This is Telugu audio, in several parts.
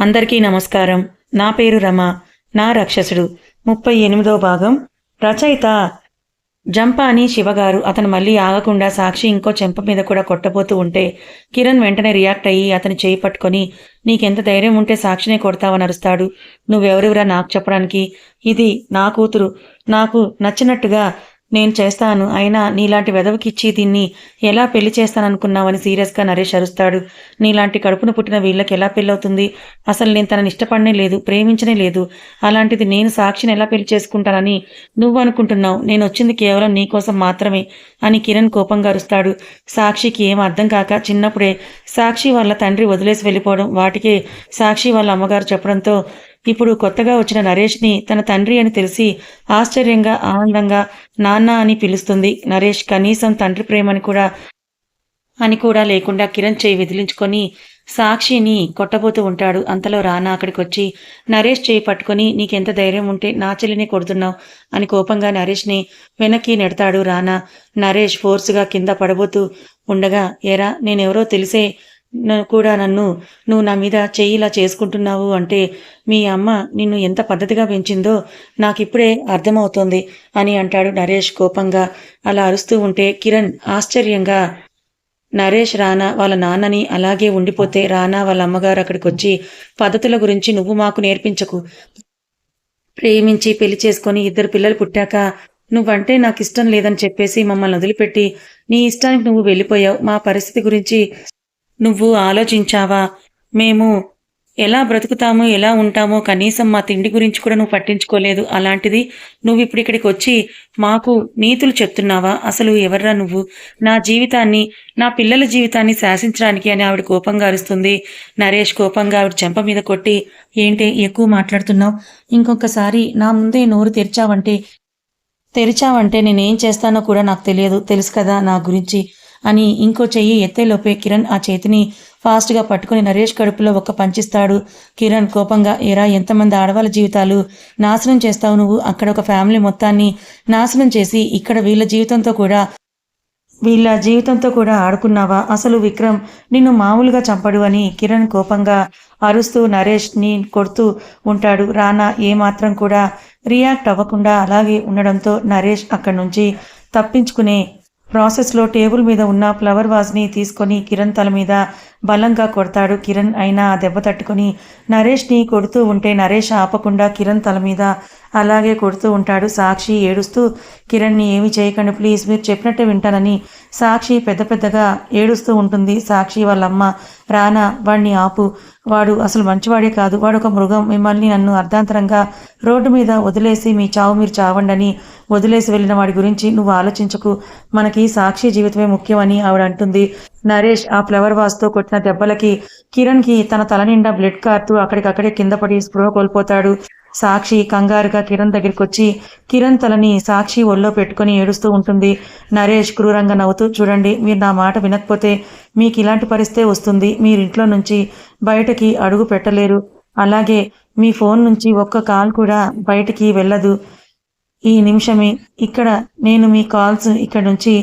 అందరికీ నమస్కారం. నా పేరు రమ. నా రాక్షసుడు. ముప్పై ఎనిమిదో భాగం. రచయిత జంపాని శివగారు అతను మళ్ళీ ఆగకుండా సాక్షి ఇంకో చెంప మీద కూడా కొట్టబోతూ ఉంటే కిరణ్ వెంటనే రియాక్ట్ అయ్యి అతని చేయి పట్టుకొని నీకెంత ధైర్యం ఉంటే సాక్షినే కొడతావని అరుస్తాడు. నువ్వెవరెవరా నాకు చెప్పడానికి? ఇది నా కూతురు. నాకు నచ్చినట్టుగా నేను చేస్తాను. అయినా నీలాంటి వెదవకిచ్చి దీన్ని ఎలా పెళ్ళి చేస్తాననుకున్నావని సీరియస్గా నరేష్ అరుస్తాడు. నీలాంటి కడుపును పుట్టిన వీళ్ళకి ఎలా పెళ్ళవుతుంది? అసలు నేను తనని ఇష్టపడనే లేదు ప్రేమించనే లేదు. అలాంటిది నేను సాక్షిని ఎలా పెళ్ళి చేసుకుంటానని నువ్వు అనుకుంటున్నావు. నేను వచ్చింది కేవలం నీకోసం మాత్రమే అని కిరణ్ కోపంగా అరుస్తాడు. సాక్షికి ఏం అర్థం కాక చిన్నప్పుడే సాక్షి వాళ్ళ తండ్రి వదిలేసి వెళ్ళిపోవడం వాటికే సాక్షి వాళ్ళ అమ్మగారు చెప్పడంతో ఇప్పుడు కొత్తగా వచ్చిన నరేష్ని తన తండ్రి అని తెలిసి ఆశ్చర్యంగా ఆనందంగా నాన్న అని పిలుస్తుంది. నరేష్ కనీసం తండ్రి ప్రేమని కూడా అని కూడా లేకుండా కిరణ్ చేయి విదిలించుకొని సాక్షిని కొట్టబోతూ ఉంటాడు. అంతలో రానా అక్కడికి వచ్చి నరేష్ చేయి పట్టుకొని నీకెంత ధైర్యం ఉంటే నా చెల్లిని కొడుతున్నావు అని కోపంగా నరేష్ని వెనక్కి నెడతాడు రానా. నరేష్ ఫోర్స్గా కింద పడబోతూ ఉండగా ఏరా నేనెవరో తెలిసే కూడా నన్ను నువ్వు నా మీద చెయ్యి ఇలా చేసుకుంటున్నావు అంటే మీ అమ్మ నిన్ను ఎంత పద్ధతిగా పెంచిందో నాకిప్పుడే అర్థమవుతోంది అని అంటాడు నరేష్ కోపంగా. అలా అరుస్తూ ఉంటే కిరణ్ ఆశ్చర్యంగా నరేష్ రానా వాళ్ళ నాన్నని అలాగే ఉండిపోతే రానా వాళ్ళ అమ్మగారు అక్కడికి వచ్చి పద్ధతుల గురించి నువ్వు మాకు నేర్పించకు. ప్రేమించి పెళ్ళి చేసుకొని ఇద్దరు పిల్లలు పుట్టాక నువ్వంటే నాకు ఇష్టం లేదని చెప్పేసి మమ్మల్ని వదిలిపెట్టి నీ ఇష్టానికి నువ్వు వెళ్ళిపోయావు. మా పరిస్థితి గురించి నువ్వు ఆలోచించావా? మేము ఎలా బ్రతుకుతామో ఎలా ఉంటామో కనీసం మా తిండి గురించి కూడా నువ్వు పట్టించుకోలేదు. అలాంటిది నువ్వు ఇప్పుడు ఇక్కడికి వచ్చి మాకు నీతులు చెప్తున్నావా? అసలు ఎవర్రా నువ్వు? నా జీవితాన్ని నా పిల్లల జీవితాన్ని శాసించడానికి అని ఆవిడ కోపంగా అరుస్తుంది. నరేష్ కోపంగా ఆవిడ చెంప మీద కొట్టి ఏంటి ఎక్కువ మాట్లాడుతున్నావు? ఇంకొకసారి నా ముందే నోరు తెరిచావంటే తెరిచావంటే నేనేం చేస్తానో కూడా నాకు తెలియదు. తెలుసు కదా నా గురించి. అని ఇంకో చెయ్యి ఎత్తేలోపే కిరణ్ ఆ చేతిని ఫాస్ట్గా పట్టుకుని నరేష్ కడుపులో ఒక్క పంచిస్తాడు కిరణ్ కోపంగా ఎరా ఎంతమంది ఆడవాళ్ళ జీవితాలు? నాశనం చేస్తావు నువ్వు. అక్కడ ఒక ఫ్యామిలీ మొత్తాన్ని నాశనం చేసి ఇక్కడ వీళ్ళ జీవితంతో కూడా వీళ్ళ జీవితంతో కూడా ఆడుకున్నావా? అసలు విక్రమ్ నిన్ను మామూలుగా చంపడు అని కిరణ్ కోపంగా అరుస్తూ నరేష్ని కొడుతూ ఉంటాడు. రానా ఏమాత్రం కూడా రియాక్ట్ అవ్వకుండా అలాగే ఉండడంతో నరేష్ అక్కడి నుంచి తప్పించుకునే ప్రాసెస్లో టేబుల్ మీద ఉన్న ఫ్లవర్ వాజ్ని తీసుకొని కిరణ్ తల మీద బలంగా కొడతాడు కిరణ్. అయినా ఆ దెబ్బ తట్టుకొని నరేష్ని కొడుతూ ఉంటే నరేష్ ఆపకుండా కిరణ్ తల మీద అలాగే కొడుతూ ఉంటాడు. సాక్షి ఏడుస్తూ కిరణ్ని ఏమి చేయకండి ప్లీజ్ మీరు చెప్పినట్టే వింటానని సాక్షి పెద్ద పెద్దగా ఏడుస్తూ ఉంటుంది. సాక్షి వాళ్ళమ్మ రానా వాడిని ఆపు. వాడు అసలు మంచివాడే కాదు. వాడు ఒక మృగం. మిమ్మల్ని నన్ను అర్ధాంతరంగా రోడ్డు మీద వదిలేసి మీ చావు మీరు చావండని వదిలేసి వెళ్ళిన వాడి గురించి నువ్వు ఆలోచించకు. మనకి సాక్షి జీవితమే ముఖ్యమని ఆవిడ అంటుంది. నరేష్ ఆ ఫ్లవర్ వాస్తో కొట్టిన దెబ్బలకి కిరణ్కి తన తల నిండా బ్లడ్ కారుతూ అక్కడికక్కడే కింద పడి స్పృహ కోల్పోతాడు. సాక్షి కంగారుగా కిరణ్ దగ్గరికి వచ్చి కిరణ్ తలని సాక్షి ఒళ్ళో పెట్టుకొని ఏడుస్తూ ఉంటుంది. నరేష్ క్రూరంగా నవ్వుతూ చూడండి మీరు నా మాట వినకపోతే మీకు ఇలాంటి పరిస్థితే వస్తుంది. మీరు ఇంట్లో నుంచి బయటకి అడుగు పెట్టలేరు. అలాగే మీ ఫోన్ నుంచి ఒక్క కాల్ కూడా బయటికి వెళ్ళదు. ఈ నిమిషమే. ఇక్కడ నేను మీ కాల్స్ ఇక్కడ నుంచి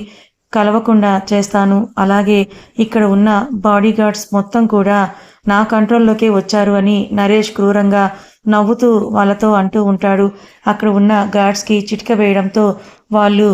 కలవకుండా చేస్తాను. అలాగే ఇక్కడ ఉన్న బాడీగార్డ్స్ మొత్తం కూడా నా కంట్రోల్లోకే వచ్చారు అని నరేష్ క్రూరంగా నవ్వుతూ వాళ్ళతో అంటూ ఉంటాడు. అక్కడ ఉన్న గార్డ్స్కి చిటిక వేయడంతో వాళ్ళు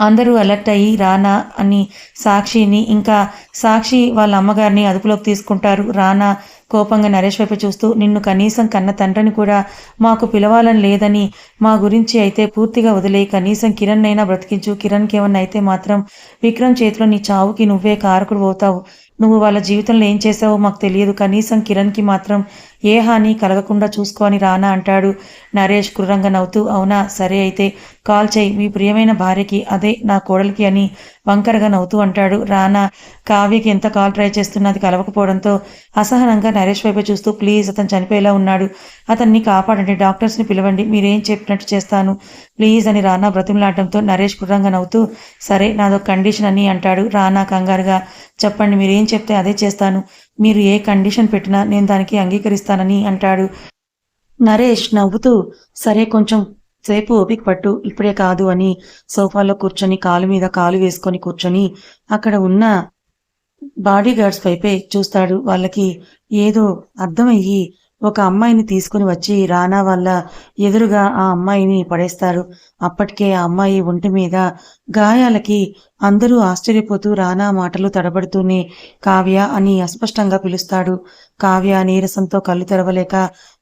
అందరూ అలర్ట్ అయ్యి రానా? అని సాక్షిని ఇంకా సాక్షి వాళ్ళ అమ్మగారిని అదుపులోకి తీసుకుంటారు. రానా కోపంగా నరేష్ వైపు చూస్తూ నిన్ను కనీసం కన్న తండ్రిని కూడా మాకు పిలవాలని లేదని మా గురించి అయితే పూర్తిగా వదిలే కనీసం కిరణ్ అయినా బ్రతికించు. కిరణ్కి ఏమన్నా అయితే మాత్రం విక్రమ్ చేతిలో నీ చావుకి నువ్వే కారకుడు అవుతావు. నువ్వు వాళ్ళ జీవితంలో ఏం చేసావో మాకు తెలియదు. కనీసం కిరణ్కి మాత్రం ఏ హాని కలగకుండా చూసుకొని రానా అంటాడు. నరేష్ క్రూరంగా నవ్వుతూ అవునా? సరే అయితే కాల్ చేయి. మీ ప్రియమైన భార్యకి అదే నా కోడలికి అని వంకరగా నవ్వుతూ అంటాడు రానా. కావ్యకి ఎంత కాల్ ట్రై చేస్తున్నది కలవకపోవడంతో అసహనంగా నరేష్ వైపు చూస్తూ ప్లీజ్ అతను చనిపోయేలా ఉన్నాడు. అతన్ని కాపాడండి డాక్టర్స్ని పిలవండి మీరేం చెప్పినట్టు చేస్తాను. ప్లీజ్ అని రానా బ్రతిమలాడటంతో నరేష్ క్రూరంగా నవ్వుతూ సరే నాదొక కండిషన్ అని అంటాడు రానా కంగారుగా. చెప్పండి మీరేం చెప్తే అదే చేస్తాను. మీరు ఏ కండిషన్ పెట్టినా నేను దానికి అంగీకరిస్తానని అంటాడు. నరేష్ నవ్వుతూ సరే కొంచెం సేపు ఓపిక పట్టు ఇప్పుడే కాదు అని సోఫాలో కూర్చొని కాలు మీద కాలు వేసుకొని కూర్చొని అక్కడ ఉన్న బాడీ గార్డ్స్ వైపే చూస్తాడు. వాళ్ళకి ఏదో అర్థమయ్యి ఒక అమ్మాయిని తీసుకుని వచ్చి రానా వల్ల ఎదురుగా ఆ అమ్మాయిని పడేస్తారు. అప్పటికే ఆ అమ్మాయి ఒంటి మీద గాయాలకి అందరూ ఆశ్చర్యపోతూ రానా మాటలు తడబడుతూనే కావ్య అని అస్పష్టంగా పిలుస్తాడు. కావ్య నీరసంతో కళ్ళు తెరవలేక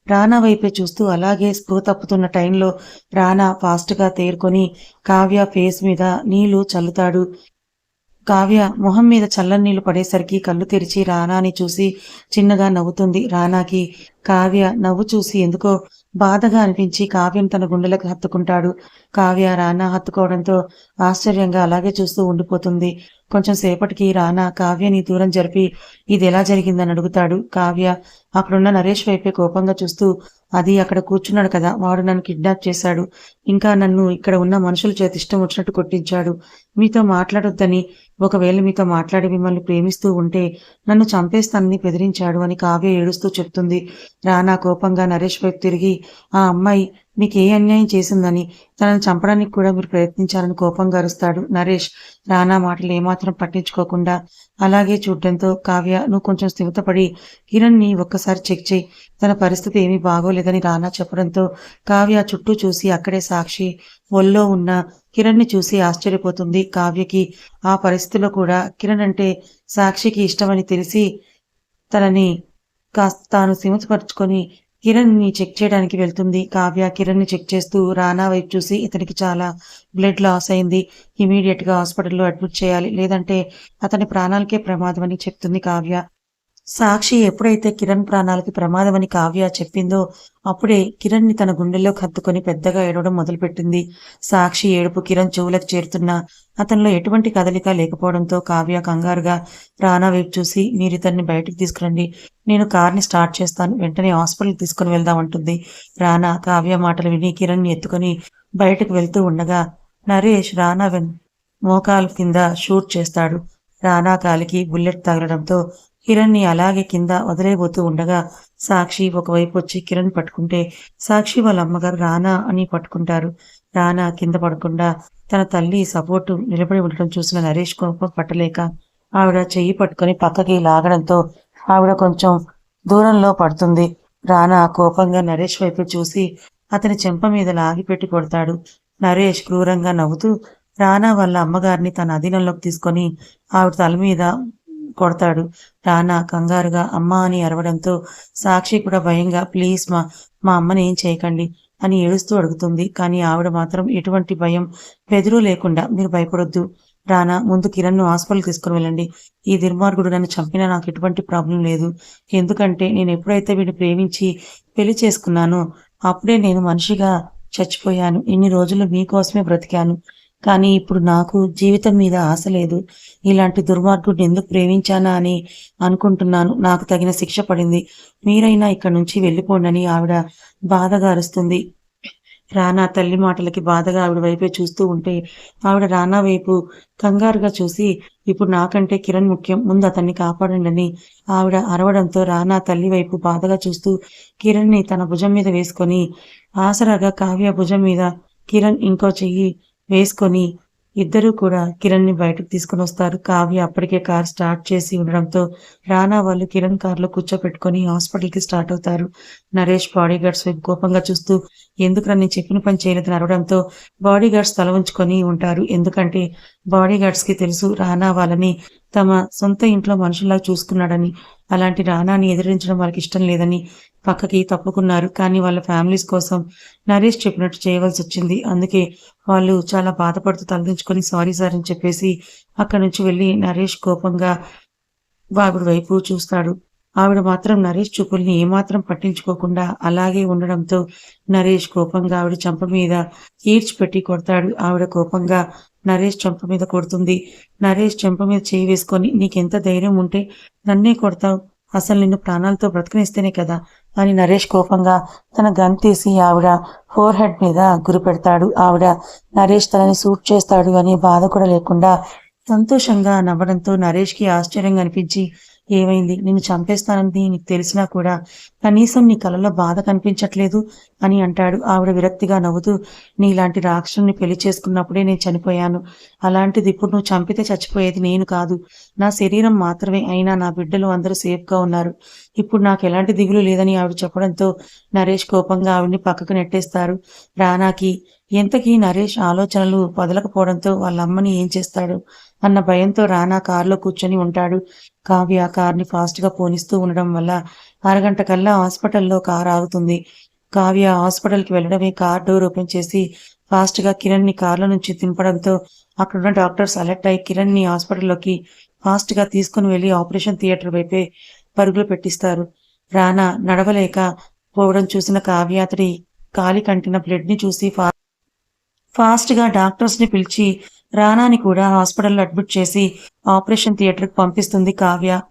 రానా వైపే చూస్తూ అలాగే స్పృహ తప్పుతున్న టైంలో రానా ఫాస్ట్గా తేరుకొని కావ్య ఫేస్ మీద నీళ్ళు చల్లుతాడు. కావ్య మొహం మీద చల్లని నీళ్ళు పడేసరికి కళ్ళు తెరిచి రానాని చూసి చిన్నగా నవ్వుతుంది రానాకి కావ్య నవ్వు చూసి ఎందుకో బాధగా అనిపించి కావ్యం తన గుండెలకు హత్తుకుంటాడు. కావ్య రానా హత్తుకోవడంతో ఆశ్చర్యంగా అలాగే చూస్తూ ఉండిపోతుంది. కొంచెం సేపటికి రానా? కావ్యని దూరం జరిపి ఇది ఎలా జరిగిందని అడుగుతాడు. కావ్య అక్కడున్న నరేష్ వైపే కోపంగా చూస్తూ అది అక్కడ కూర్చున్నాడు కదా వాడు నన్ను కిడ్నాప్ చేశాడు. ఇంకా నన్ను ఇక్కడ ఉన్న మనుషుల చేతి ఇష్టం వచ్చినట్టు కొట్టించాడు. మీతో మాట్లాడొద్దని ఒకవేళ మీతో మాట్లాడి మిమ్మల్ని ప్రేమిస్తూ ఉంటే నన్ను చంపేస్తానని బెదిరించాడు అని కావ్య ఏడుస్తూ చెప్తుంది. రానా కోపంగా నరేష్ వైపు తిరిగి ఆ అమ్మాయి మీకు ఏ అన్యాయం చేసిందని తనను చంపడానికి కూడా మీరు ప్రయత్నించాలని కోపంగా అరుస్తాడు నరేష్. రానా మాటలు ఏమాత్రం పట్టించుకోకుండా అలాగే చూడడంతో కావ్య నువ్వు కొంచెం స్థిమితపడి కిరణ్ని ఒక్కసారి చెక్ చేయి. తన పరిస్థితి ఏమీ బాగోలేదని రానా చెప్పడంతో కావ్య చుట్టూ చూసి అక్కడే సాక్షి ఒళ్ళో ఉన్న కిరణ్ని చూసి ఆశ్చర్యపోతుంది. కావ్యకి ఆ పరిస్థితిలో కూడా కిరణ్ అంటే సాక్షికి ఇష్టమని తెలిసి తనని కాస్త తాను సిమతపరుచుకొని కిరణ్ని చెక్ చేయడానికి వెళ్తుంది. కావ్య కిరణ్ని చెక్ చేస్తూ రానా వైపు చూసి ఇతనికి చాలా బ్లడ్ లాస్ అయింది. ఇమీడియట్గా హాస్పిటల్లో అడ్మిట్ చేయాలి. లేదంటే అతని ప్రాణాలకే ప్రమాదం అని చెప్తుంది కావ్య. సాక్షి ఎప్పుడైతే కిరణ్ ప్రాణాలకి ప్రమాదమని కావ్య చెప్పిందో అప్పుడే కిరణ్ని తన గుండెల్లో కత్తుకొని పెద్దగా ఏడవడం మొదలుపెట్టింది. సాక్షి ఏడుపు కిరణ్ చెవులకు చేరుతున్నా అతనిలో ఎటువంటి కదలిక లేకపోవడంతో కావ్య కంగారుగా రానా వైపు చూసి మీరు ఇతన్ని బయటికి తీసుకురండి. నేను కార్ని స్టార్ట్ చేస్తాను. వెంటనే హాస్పిటల్కి తీసుకుని వెళ్దామంటుంది రానా కావ్య మాటలు విని కిరణ్ని ఎత్తుకొని బయటకు వెళ్తూ ఉండగా నరేష్ రానా వెన్ మోకాలు కింద షూట్ చేస్తాడు రానా కాలికి బుల్లెట్ తగలడంతో కిరణ్ని అలాగే కింద వదిలేబోతూ ఉండగా సాక్షి ఒకవైపు వచ్చి కిరణ్ పట్టుకుంటే సాక్షి వాళ్ళ అమ్మగారు రానా అని పట్టుకుంటారు. రానా కింద పడకుండా తన తల్లి సపోర్టు నిలబడి ఉండటం చూసిన నరేష్ కోపం పట్టలేక ఆవిడ చెయ్యి పట్టుకొని పక్కకి లాగడంతో ఆవిడ కొంచెం దూరంలో పడుతుంది. రానా కోపంగా నరేష్ వైపు చూసి అతని చెంప మీద లాగిపెట్టి కొడతాడు. నరేష్ క్రూరంగా నవ్వుతూ రానా వాళ్ళ అమ్మగారిని తన అధీనంలోకి తీసుకొని ఆవిడ తల మీద కొడతాడు. రానా కంగారుగా అమ్మ అని అరవడంతో సాక్షి కూడా భయంగా ప్లీజ్ మా మా అమ్మని ఏం చేయకండి అని ఏడుస్తూ అడుగుతుంది. కానీ ఆవిడ మాత్రం ఎటువంటి భయం బెదురు లేకుండా మీరు భయపడొద్దు. రానా ముందు కిరణ్ను హాస్పిటల్ తీసుకుని వెళ్ళండి. ఈ దుర్మార్గుడు నన్ను చంపినా నాకు ఎటువంటి ప్రాబ్లం లేదు. ఎందుకంటే నేను ఎప్పుడైతే వీడిని ప్రేమించి పెళ్ళి చేసుకున్నానో అప్పుడే నేను మనిషిగా చచ్చిపోయాను. ఇన్ని రోజులు మీకోసమే బ్రతికాను. కానీ ఇప్పుడు నాకు జీవితం మీద ఆశ లేదు. ఇలాంటి దుర్మార్గుడిని ఎందుకు ప్రేమించానా అని అనుకుంటున్నాను. నాకు తగిన శిక్ష పడింది. మీరైనా ఇక్కడ నుంచి వెళ్ళిపోండని ఆవిడ బాధగా అరుస్తుంది. రానా తల్లి మాటలకి బాధగా ఆవిడ వైపే చూస్తూ ఉంటే ఆవిడ రానా వైపు కంగారుగా చూసి ఇప్పుడు నాకంటే కిరణ్ ముఖ్యం. ముందు అతన్ని కాపాడండి అని ఆవిడ అరవడంతో రానా తల్లి వైపు బాధగా చూస్తూ కిరణ్ని తన భుజం మీద వేసుకొని ఆసరాగా కావ్య భుజం మీద కిరణ్ ఇంకో చెయ్యి వేసుకొని ఇద్దరూ కూడా కిరణ్ని బయటకు తీసుకుని వస్తారు. కావ్య అప్పటికే కార్ స్టార్ట్ చేసి ఉండడంతో రానా వాళ్ళు కిరణ్ కార్లో కూర్చోపెట్టుకుని హాస్పిటల్కి స్టార్ట్ అవుతారు. నరేష్ బాడీ గార్డ్స్ వైపు కోపంగా చూస్తూ ఎందుకు నేను చెప్పిన పని చేయలేదని అరవడంతో బాడీ గార్డ్స్ తల ఉంచుకొని ఉంటారు. ఎందుకంటే బాడీ గార్డ్స్కి తెలుసు రానా వాళ్ళని తమ సొంత ఇంట్లో మనుషుల్లా చూసుకున్నాడని. అలాంటి రానాని ఎదిరించడం వాళ్ళకి ఇష్టం లేదని పక్కకి తప్పుకున్నారు. కానీ వాళ్ళ ఫ్యామిలీస్ కోసం నరేష్ చెప్పినట్టు చేయవలసి వచ్చింది. అందుకే వాళ్ళు చాలా బాధపడుతూ తలదించుకొని సారీ సార్ అని చెప్పేసి అక్కడి నుంచి వెళ్ళి నరేష్ కోపంగా బాగుడి వైపు చూస్తాడు. ఆవిడ మాత్రం నరేష్ చూపుల్ని ఏమాత్రం పట్టించుకోకుండా అలాగే ఉండడంతో నరేష్ కోపంగా ఆవిడ చంప మీద ఈడ్చిపెట్టి కొడతాడు. ఆవిడ కోపంగా నరేష్ చెంప మీద కొడుతుంది. నరేష్ చెంప మీద చేయి వేసుకొని నీకెంత ధైర్యం ఉంటే నన్నే కొడతావు. అసలు నిన్ను ప్రాణాలతో బ్రతకనిస్తేనే కదా అని నరేష్ కోపంగా తన గన్ తీసి ఆవిడ ఫోర్ హెడ్ మీద గురి పెడతాడు. ఆవిడ నరేష్ తనని సూట్ చేస్తాడు అని బాధ కూడా లేకుండా సంతోషంగా నవ్వడంతో నరేష్కి ఆశ్చర్యంగా అనిపించి ఏమైంది? నిన్ను చంపేస్తానని నీకు తెలిసినా కూడా కనీసం నీ కలలో బాధ కనిపించట్లేదు అని అంటాడు. ఆవిడ విరక్తిగా నవ్వుతూ నీలాంటి రాక్షసుని పెళ్ళి చేసుకున్నప్పుడే నేను చనిపోయాను. అలాంటిది ఇప్పుడు నువ్వు చంపితే చచ్చిపోయేది నేను కాదు. నా శరీరం మాత్రమే అయినా నా బిడ్డలు అందరూ సేఫ్గా ఉన్నారు. ఇప్పుడు నాకు ఎలాంటి దిగులు లేదని ఆవిడ చెప్పడంతో నరేష్ కోపంగా ఆవిడ్ని పక్కకు నెట్టేస్తారు. రానాకి ఎంతకీ నరేష్ ఆలోచనలు వదలకపోవడంతో వాళ్ళ అమ్మని ఏం చేస్తాడు? అన్న భయంతో రానా కారులో కూర్చొని ఉంటాడు. కావ్య కార్ని ఫాస్ట్గా పోనిస్తూ ఉండడం వల్ల అరగంట కల్లా హాస్పిటల్లో కార్ ఆగుతుంది. కావ్య హాస్పిటల్కి వెళ్ళడమే కార్ డోర్ ఓపెన్ చేసి ఫాస్ట్గా కిరణ్ని కార్లో నుంచి దింపడంతో అక్కడున్న డాక్టర్స్ అలర్ట్ అయి కిరణ్ని హాస్పిటల్లోకి ఫాస్ట్గా తీసుకుని వెళ్ళి ఆపరేషన్ థియేటర్ వైపే పరుగులు పెట్టిస్తారు. రానా నడవలేక పోవడం చూసిన కావ్య అతడి కాలి కంటిన బ్లడ్ని చూసి ఫా ఫాస్ట్గా డాక్టర్స్ని పిలిచి రానాని కూడా హాస్పిటల్లో అడ్మిట్ చేసి ఆపరేషన్ థియేటర్కి పంపిస్తుంది కావ్య.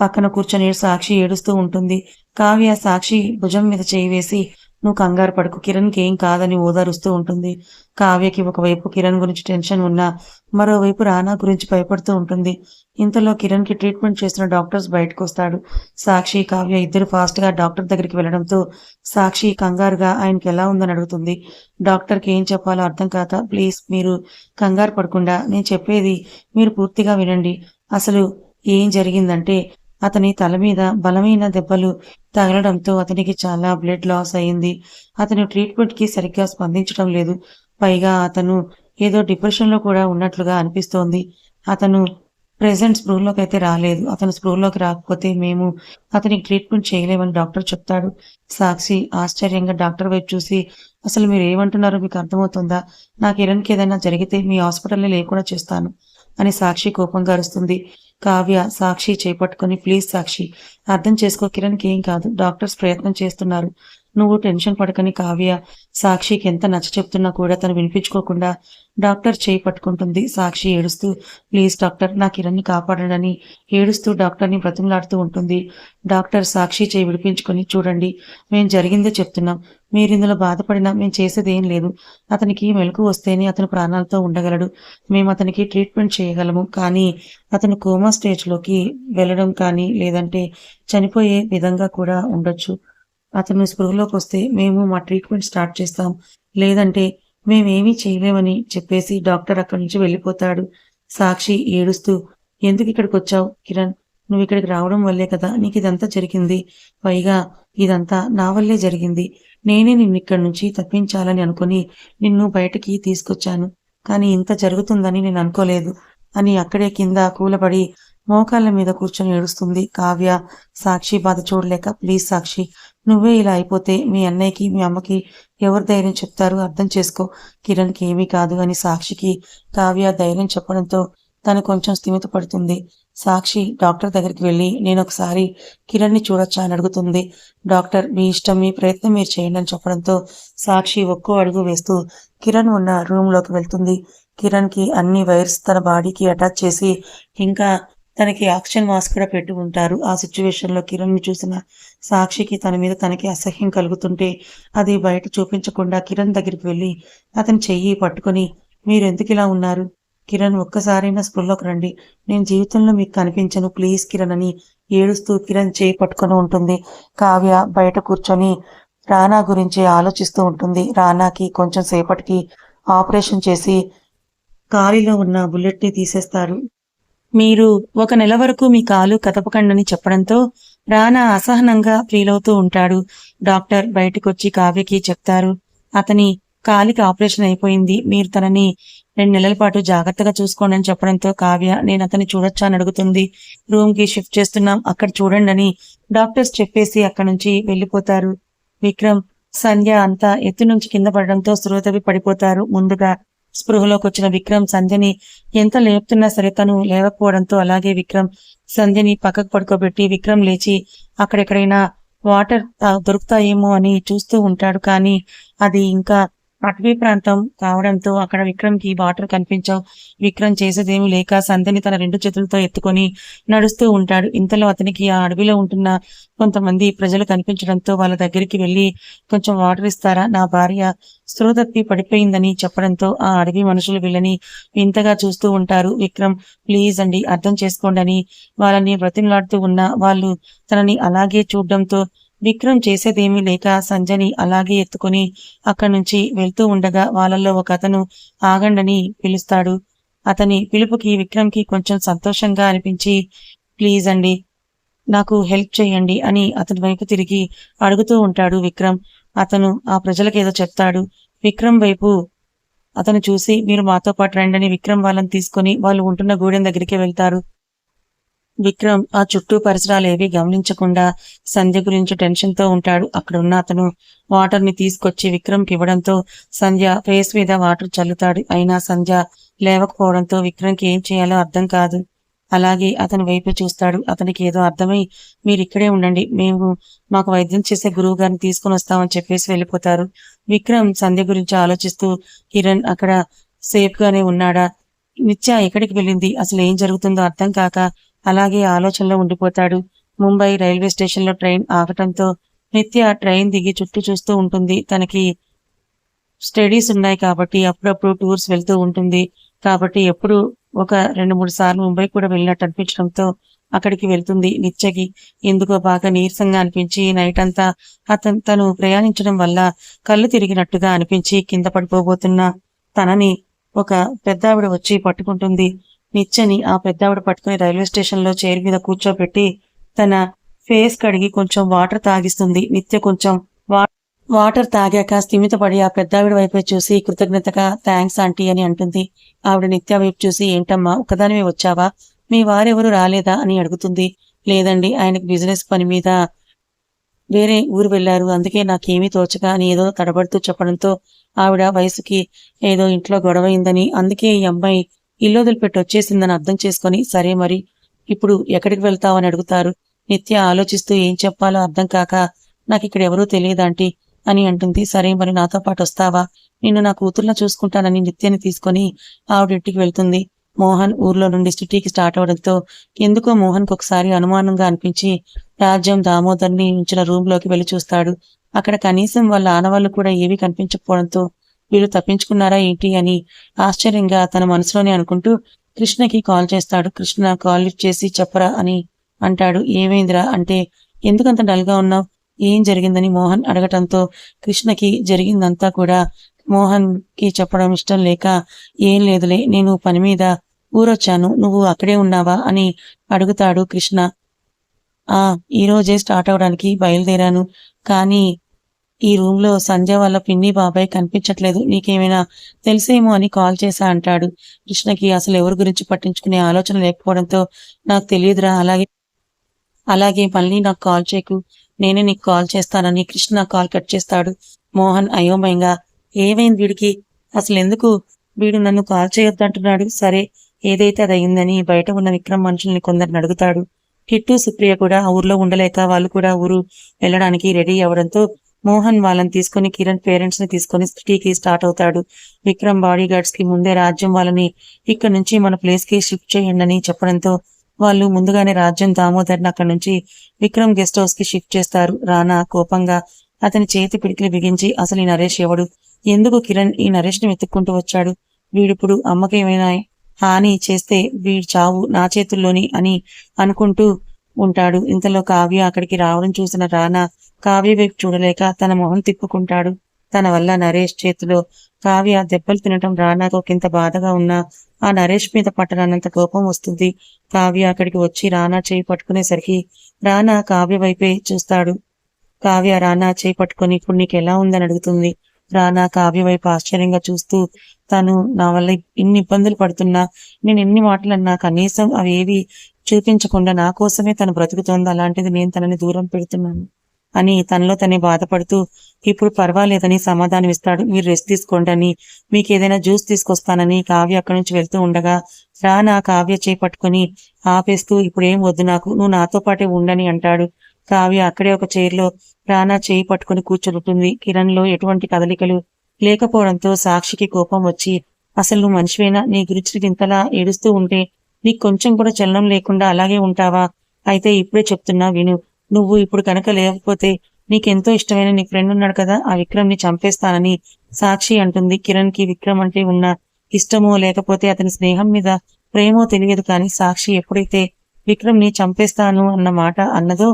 పక్కన కూర్చొని సాక్షి ఏడుస్తూ ఉంటుంది. కావ్య సాక్షి భుజం మీద చేయి వేసి నువ్వు కంగారు పడుకు. కిరణ్కి ఏం కాదని ఓదారుస్తూ ఉంటుంది. కావ్యకి ఒకవైపు కిరణ్ గురించి టెన్షన్ ఉన్నా మరోవైపు రానా గురించి భయపడుతూ ఉంటుంది. ఇంతలో కిరణ్కి ట్రీట్మెంట్ చేస్తున్న డాక్టర్స్ బయటకు వస్తాడు సాక్షి కావ్య ఇద్దరు ఫాస్ట్గా డాక్టర్ దగ్గరికి వెళ్ళడంతో సాక్షి కంగారుగా ఆయనకి ఎలా ఉందని అడుగుతుంది. డాక్టర్కి ఏం చెప్పాలో అర్థం కాక ప్లీజ్ మీరు కంగారు పడకుండా నేను చెప్పేది మీరు పూర్తిగా వినండి. అసలు ఏం జరిగిందంటే అతని తల మీద బలమైన దెబ్బలు తగలడంతో అతనికి చాలా బ్లడ్ లాస్ అయింది. అతను ట్రీట్మెంట్కి సరిగ్గా స్పందించడం లేదు. పైగా అతను ఏదో డిప్రెషన్లో కూడా ఉన్నట్లుగా అనిపిస్తోంది. అతను ప్రెసెంట్ స్పృహలోకి అయితే రాలేదు. అతను స్పృహలోకి రాకపోతే మేము అతనికి ట్రీట్మెంట్ చేయలేమని డాక్టర్ చెప్తాడు. సాక్షి ఆశ్చర్యంగా డాక్టర్ వైపు చూసి అసలు మీరు ఏమంటున్నారో మీకు అర్థమవుతుందా? నాకు కిరణ్కి ఏదైనా జరిగితే మీ హాస్పిటల్ని లేకుండా చేస్తాను అని సాక్షి కోపంగా అరుస్తుంది. కావ్య సాక్షి చేపట్టుకుని ప్లీజ్ సాక్షి. అర్థం చేసుకో కిరణ్కి ఏం కాదు. డాక్టర్స్ ప్రయత్నం చేస్తున్నారు. నువ్వు టెన్షన్ పడకని కావ్య సాక్షికి ఎంత నచ్చ చెప్తున్నా కూడా తను వినిపించుకోకుండా డాక్టర్ చేయి పట్టుకుంటుంది. సాక్షి ఏడుస్తూ ప్లీజ్ డాక్టర్ నా కిరణ్ని కాపాడనని ఏడుస్తూ డాక్టర్ని బ్రతిమలాడుతూ ఉంటుంది. డాక్టర్ సాక్షి చేయి విడిపించుకొని చూడండి మేము జరిగిందే చెప్తున్నాం. మీరు ఇందులో బాధపడినా మేము చేసేదేం లేదు. అతనికి మెలకు వస్తేనే అతను ప్రాణాలతో ఉండగలడు. మేము అతనికి ట్రీట్మెంట్ చేయగలము. కానీ అతను కోమా స్టేజ్లోకి వెళ్ళడం కానీ లేదంటే చనిపోయే విధంగా కూడా ఉండొచ్చు. అతను స్పృహలోకి వస్తే మేము మా ట్రీట్మెంట్ స్టార్ట్ చేస్తాం. లేదంటే మేమేమీ చేయలేమని చెప్పేసి డాక్టర్ అక్కడి నుంచి వెళ్ళిపోతాడు. సాక్షి ఏడుస్తూ ఎందుకు ఇక్కడికి వచ్చావు కిరణ్? నువ్వు ఇక్కడికి రావడం వల్లే కదా నీకు ఇదంతా జరిగింది. పైగా ఇదంతా నా వల్లే జరిగింది. నేనే నిన్ను ఇక్కడి నుంచి తప్పించాలని అనుకుని నిన్ను బయటకి తీసుకొచ్చాను. కానీ ఇంత జరుగుతుందని నేను అనుకోలేదు అని అక్కడే కింద కూలబడి మోకాళ్ళ మీద కూర్చొని ఏడుస్తుంది. కావ్య సాక్షి బాధ చూడలేక ప్లీజ్ సాక్షి నువ్వే ఇలా అయిపోతే మీ అన్నయ్యకి మీ అమ్మకి ఎవరు ధైర్యం చెప్తారు? అర్థం చేసుకో. కిరణ్కి ఏమీ కాదు అని సాక్షికి కావ్య ధైర్యం చెప్పడంతో తను కొంచెం స్థిమిత పడుతుంది. సాక్షి డాక్టర్ దగ్గరికి వెళ్ళి నేను ఒకసారి కిరణ్ని చూడొచ్చా? అని అడుగుతుంది. డాక్టర్ మీ ఇష్టం మీ ప్రయత్నం మీరు చేయండి అని చెప్పడంతో సాక్షి ఒక్కో అడుగు వేస్తూ కిరణ్ ఉన్న రూమ్లోకి వెళ్తుంది. కిరణ్కి అన్ని వైర్స్ తన బాడీకి అటాచ్ చేసి ఇంకా తనకి ఆక్సిజన్ మాస్క్ కూడా పెట్టి ఉంటారు. ఆ సిచ్యువేషన్లో కిరణ్ని చూసిన సాక్షికి తన మీద తనకి అసహ్యం కలుగుతుంటే అది బయట చూపించకుండా కిరణ్ దగ్గరికి వెళ్ళి అతని చెయ్యి పట్టుకొని మీరు ఎందుకు ఇలా ఉన్నారు? కిరణ్ ఒక్కసారైనా స్కూల్లోకి రండి. నేను జీవితంలో మీకు కనిపించను. ప్లీజ్ కిరణ్ అని ఏడుస్తూ కిరణ్ చేయి పట్టుకొని ఉంటుంది. కావ్య బయట కూర్చొని రానా గురించి ఆలోచిస్తూ ఉంటుంది. రానాకి కొంచెం సేపటికి ఆపరేషన్ చేసి కాలిలో ఉన్న బుల్లెట్ని తీసేస్తారు మీరు ఒక నెల వరకు మీ కాలు కదపకండని చెప్పడంతో రానా అసహనంగా ఫీల్ అవుతూ ఉంటాడు. డాక్టర్ బయటకొచ్చి కావ్యకి చెప్తారు. అతని కాలికి ఆపరేషన్ అయిపోయింది. మీరు తనని రెండు నెలల పాటు జాగ్రత్తగా చూసుకోండి అని చెప్పడంతో కావ్య నేను అతన్ని చూడొచ్చా అని అడుగుతుంది. రూమ్కి షిఫ్ట్ చేస్తున్నాం. అక్కడ చూడండి అని డాక్టర్స్ చెప్పేసి అక్కడ నుంచి వెళ్ళిపోతారు. విక్రమ్ సంధ్య అంతా ఎత్తు నుంచి కింద పడడంతో శ్రోతవి పడిపోతారు. ముందుగా స్పృహలోకి వచ్చిన విక్రమ్ సంధ్యని ఎంత లేపుతున్నా సరే తను లేవకపోవడంతో అలాగే విక్రమ్ సంధ్యని పక్కకు పడుకోబెట్టి విక్రమ్ లేచి అక్కడెక్కడైనా వాటర్ దొరుకుతాయేమో అని చూస్తూ ఉంటాడు. కానీ అది ఇంకా అటవీ ప్రాంతం కావడంతో అక్కడ విక్రమ్కి వాటర్ కనిపించవు విక్రమ్ చేసేదేమీ లేక సంధ్యని తన రెండు చేతులతో ఎత్తుకొని నడుస్తూ ఉంటాడు. ఇంతలో అతనికి ఆ అడవిలో ఉంటున్న కొంతమంది ప్రజలు కనిపించడంతో వాళ్ళ దగ్గరికి వెళ్ళి కొంచెం వాటర్ ఇస్తారా? నా భార్య స్పృహ తప్పి పడిపోయిందని చెప్పడంతో ఆ అడవి మనుషులు వీళ్ళని వింతగా చూస్తూ ఉంటారు. విక్రమ్ ప్లీజ్ అండి అర్థం చేసుకోండి అని వాళ్ళని బ్రతిమలాడుతూ ఉన్న వాళ్ళు తనని అలాగే చూడడంతో విక్రమ్ చేసేదేమీ లేక సంజని అలాగే ఎత్తుకొని అక్కడి నుంచి వెళ్తూ ఉండగా వాళ్ళల్లో ఒక అతను ఆగండని పిలుస్తాడు. అతని పిలుపుకి విక్రమ్కి కొంచెం సంతోషంగా అనిపించి ప్లీజ్ అండి నాకు హెల్ప్ చేయండి అని అతని వైపు తిరిగి అడుగుతూ ఉంటాడు విక్రమ్. అతను ఆ ప్రజలకేదో చెప్తాడు. విక్రమ్ వైపు అతను చూసి మీరు మాతో పాటు రండని విక్రమ్ వాళ్ళని తీసుకొని వాళ్ళు ఉంటున్న గూడెం దగ్గరికి వెళ్తారు. విక్రమ్ ఆ చుట్టూ పరిసరాలు ఏవి గమనించకుండా సంధ్య గురించి టెన్షన్తో ఉంటాడు. అక్కడ ఉన్న అతను వాటర్ని తీసుకొచ్చి విక్రమ్కి ఇవ్వడంతో సంధ్య ఫేస్ మీద వాటర్ చల్లుతాడు. అయినా సంధ్య లేవకపోవడంతో విక్రమ్కి ఏం చేయాలో అర్థం కాదు. అలాగే అతని వైపు చూస్తాడు. అతనికి ఏదో అర్థమై మీరు ఇక్కడే ఉండండి. మేము మాకు వైద్యం చేసే గురువు గారిని తీసుకుని వస్తామని చెప్పేసి వెళ్ళిపోతారు. విక్రమ్ సంధ్య గురించి ఆలోచిస్తూ కిరణ్ అక్కడ సేఫ్ గానే ఉన్నాడా? నిత్య ఎక్కడికి వెళ్ళింది? అసలు ఏం జరుగుతుందో అర్థం కాక అలాగే ఆలోచనలో ఉండిపోతాడు. ముంబై రైల్వే స్టేషన్లో ట్రైన్ ఆగటంతో నిత్య ట్రైన్ దిగి చుట్టూ చూస్తూ ఉంటుంది. తనకి స్టడీస్ ఉన్నాయి కాబట్టి అప్పుడప్పుడు టూర్స్ వెళ్తూ ఉంటుంది. కాబట్టి ఎప్పుడు ఒక రెండు మూడు సార్లు ముంబై కూడా వెళ్ళినట్టు అనిపించడంతో అక్కడికి వెళ్తుంది నిత్యకి. ఎందుకో బాగా నీరసంగా అనిపించి నైట్ అంతా అతను తను ప్రయాణించడం వల్ల కళ్ళు తిరిగినట్టుగా అనిపించి కింద పడిపోబోతున్న తనని ఒక పెద్దావిడ వచ్చి పట్టుకుంటుంది. నిత్యని ఆ పెద్దావిడ పట్టుకుని రైల్వే స్టేషన్లో చైర్ మీద కూర్చోబెట్టి తన ఫేస్ కడిగి కొంచెం వాటర్ తాగిస్తుంది. నిత్య కొంచెం వా- వాటర్ తాగాక స్థిమితపడి ఆ పెద్దావిడ వైపే చూసి కృతజ్ఞతగా థ్యాంక్స్ ఆంటీ అని అంటుంది. ఆవిడ నిత్య వైపు చూసి ఏంటమ్మా ఒకదానివే వచ్చావా? మీ వారెవరు రాలేదా? అని అడుగుతుంది. లేదండి ఆయనకు బిజినెస్ పని మీద వేరే ఊరు వెళ్ళారు అందుకే నాకేమీ తోచక అని ఏదో తడబడుతూ చెప్పడంతో ఆవిడ వయసుకి ఏదో ఇంట్లో గొడవ అయిందని అందుకే ఈ అమ్మాయి ఇల్లు వదిలిపెట్టి వచ్చేసిందని అర్థం చేసుకొని సరే మరి ఇప్పుడు ఎక్కడికి వెళ్తావని అడుగుతారు. నిత్య ఆలోచిస్తూ ఏం చెప్పాలో అర్థం కాక నాకు ఇక్కడ ఎవరూ తెలియదాంటి అని అంటుంది. సరే మరి నాతో పాటు వస్తావా? నిన్ను నా కూతుర్లా చూసుకుంటానని నిత్యని తీసుకొని ఆవిడ ఇంటికి వెళ్తుంది. మోహన్ ఊర్లో నుండి సిటీకి స్టార్ట్ అవడంతో ఎందుకో మోహన్కి ఒకసారి అనుమానంగా అనిపించి రాజ్యం దామోదర్ని ఉంచిన రూమ్లోకి వెళ్ళి చూస్తాడు. అక్కడ కనీసం వాళ్ళ ఆనవాళ్ళు కూడా ఏవి కనిపించకపోవడంతో వీళ్ళు తప్పించుకున్నారా ఏంటి అని ఆశ్చర్యంగా తన మనసులోనే అనుకుంటూ కృష్ణకి కాల్ చేస్తాడు. కృష్ణ కాల్ లిఫ్ట్ చేసి చెప్పరా అని అంటాడు. ఏమైందిరా అంటే ఎందుకంత డల్గా ఉన్నావు? ఏం జరిగిందని మోహన్ అడగటంతో కృష్ణకి జరిగిందంతా కూడా మోహన్కి చెప్పడం ఇష్టం లేక ఏం లేదులే నేను పని మీద ఊరొచ్చాను నువ్వు అక్కడే ఉన్నావా అని అడుగుతాడు కృష్ణ. ఆ ఈరోజే స్టార్ట్ అవడానికి బయలుదేరాను కానీ ఈ రూమ్లో సంజయ్ వాళ్ళ పిన్ని బాబాయ్ కనిపించట్లేదు. నీకేమైనా తెలిసేమో అని కాల్ చేశా అంటాడు. కృష్ణకి అసలు ఎవరి గురించి పట్టించుకునే ఆలోచన లేకపోవడంతో నాకు తెలియదురా అలాగే అలాగే మళ్ళీ నాకు కాల్ చేయకు. నేనే నీకు కాల్ చేస్తానని కృష్ణ కాల్ కట్ చేస్తాడు. మోహన్ అయోమయంగా ఏమైంది వీడికి? అసలు ఎందుకు వీడు నన్ను కాల్ చేయొద్దంటున్నాడు? సరే ఏదైతే అది అయిందని బయట ఉన్న విక్రమ్ మనుషుల్ని కొందరిని అడుగుతాడు. కిట్టు సుప్రియ కూడా ఆ ఊర్లో ఉండలేక వాళ్ళు కూడా ఊరు వెళ్ళడానికి రెడీ అవ్వడంతో మోహన్ వాళ్ళని తీసుకుని కిరణ్ పేరెంట్స్ని తీసుకుని సిటీకి స్టార్ట్ అవుతాడు. విక్రమ్ బాడీ గార్డ్స్కి ముందే రాజ్యం వాళ్ళని ఇక్కడ నుంచి మన ప్లేస్కి షిఫ్ట్ చేయండి అని చెప్పడంతో వాళ్ళు ముందుగానే రాజ్యం దామోదర్ని అక్కడి నుంచి విక్రమ్ గెస్ట్ హౌస్కి షిఫ్ట్ చేస్తారు. రానా కోపంగా అతని చేతి పిడికిలు బిగించి అసలు ఈ నరేష్ ఎవడు? ఎందుకు కిరణ్ ఈ నరేష్ని వెతుక్కుంటూ వచ్చాడు? వీడిప్పుడు అమ్మకి ఏమైనా హాని చేస్తే వీడి చావు నా చేతుల్లోని అని అనుకుంటూ ఉంటాడు. ఇంతలో కావ్య అక్కడికి రావడం చూసిన రానా కావ్య వైపు చూడలేక తన మొహం తిప్పుకుంటాడు. తన వల్ల నరేష్ చేతిలో కావ్య దెబ్బలు తినటం రానాకు కింత బాధగా ఉన్నా ఆ నరేష్ మీద పట్టరానంత కోపం వస్తుంది. కావ్య అక్కడికి వచ్చి రానా చేయి పట్టుకునేసరికి రానా కావ్య వైపే చూస్తాడు. కావ్య రానా చేయి పట్టుకొని ఇప్పుడు నీకు ఎలా ఉందని అడుగుతుంది. రానా కావ్య వైపు ఆశ్చర్యంగా చూస్తూ తను నా వల్ల ఇన్ని ఇబ్బందులు పడుతున్నా నేను ఎన్ని మాటలు అన్నా కనీసం అవి ఏవి చూపించకుండా నా కోసమే తను బ్రతుకుతోంది అలాంటిది నేను తనని దూరం పెడుతున్నాను. అని తనలో తనే బాధపడుతూ ఇప్పుడు పర్వాలేదని సమాధానం ఇస్తాడు. మీరు రెస్ట్ తీసుకోండి అని. మీకు ఏదైనా జ్యూస్ తీసుకొస్తానని కావ్య అక్కడి నుంచి వెళ్తూ ఉండగా రానా కావ్య చేయి ఆపేస్తూ ఇప్పుడు ఏం వద్దు నాకు. నువ్వు నాతో పాటే ఉండని అంటాడు. కావ్య అక్కడే ఒక చైర్లో రానా చేయి పట్టుకుని కూర్చుంటుంది. కిరణ్లో ఎటువంటి కదలికలు లేకపోవడంతో సాక్షికి కోపం వచ్చి అసలు నువ్వు మనిషివేనా? నీ గురించి ఇంతలా ఏడుస్తూ ఉంటే నీకు కొంచెం కూడా చలనం లేకుండా అలాగే ఉంటావా? అయితే ఇప్పుడే చెప్తున్నా విను. నువ్వు ఇప్పుడు కనుక లేకపోతే నీకెంతో ఇష్టమైన నీ ఫ్రెండ్ ఉన్నాడు కదా ఆ విక్రమ్ని చంపేస్తానని సాక్షి అంటుంది. కిరణ్కి విక్రమ్ అంటే ఉన్న ఇష్టమో లేకపోతే అతని స్నేహం మీద ప్రేమో తెలియదు కానీ సాక్షి ఎప్పుడైతే విక్రమ్ని చంపేస్తాను అన్న మాట అన్నదో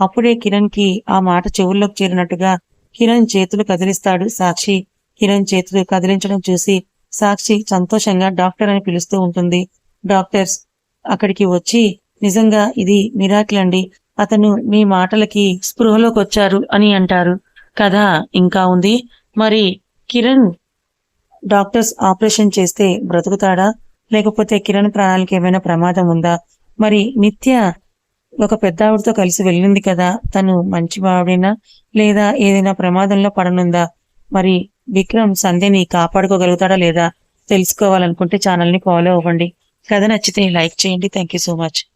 అప్పుడే కిరణ్కి ఆ మాట చెవుల్లోకి చేరినట్టుగా కిరణ్ చేతులు కదిలిస్తాడు. సాక్షి కిరణ్ చేతులు కదిలించడం చూసి సాక్షి సంతోషంగా డాక్టర్ అని పిలుస్తూ ఉంటుంది. డాక్టర్స్ అక్కడికి వచ్చి నిజంగా ఇది మిరాకిల్ అండి. అతను మీ మాటలకి స్పృహలోకి వచ్చారు అని అంటారు. కథ ఇంకా ఉంది. మరి కిరణ్ డాక్టర్స్ ఆపరేషన్ చేస్తే బ్రతుకుతాడా? లేకపోతే కిరణ్ ప్రాణాలకి ఏమైనా ప్రమాదం ఉందా? మరి నిత్య ఒక పెద్ద ఆవిడతో కలిసి వెళ్ళింది కదా? తను మంచి ఆవిడేనా లేదా ఏదైనా ప్రమాదంలో పడనుందా? మరి విక్రమ్ సంధ్యని కాపాడుకోగలుగుతాడా లేదా? తెలుసుకోవాలనుకుంటే ఛానల్ని ఫాలో అవ్వండి. కథ నచ్చితే లైక్ చేయండి. Thank you so much.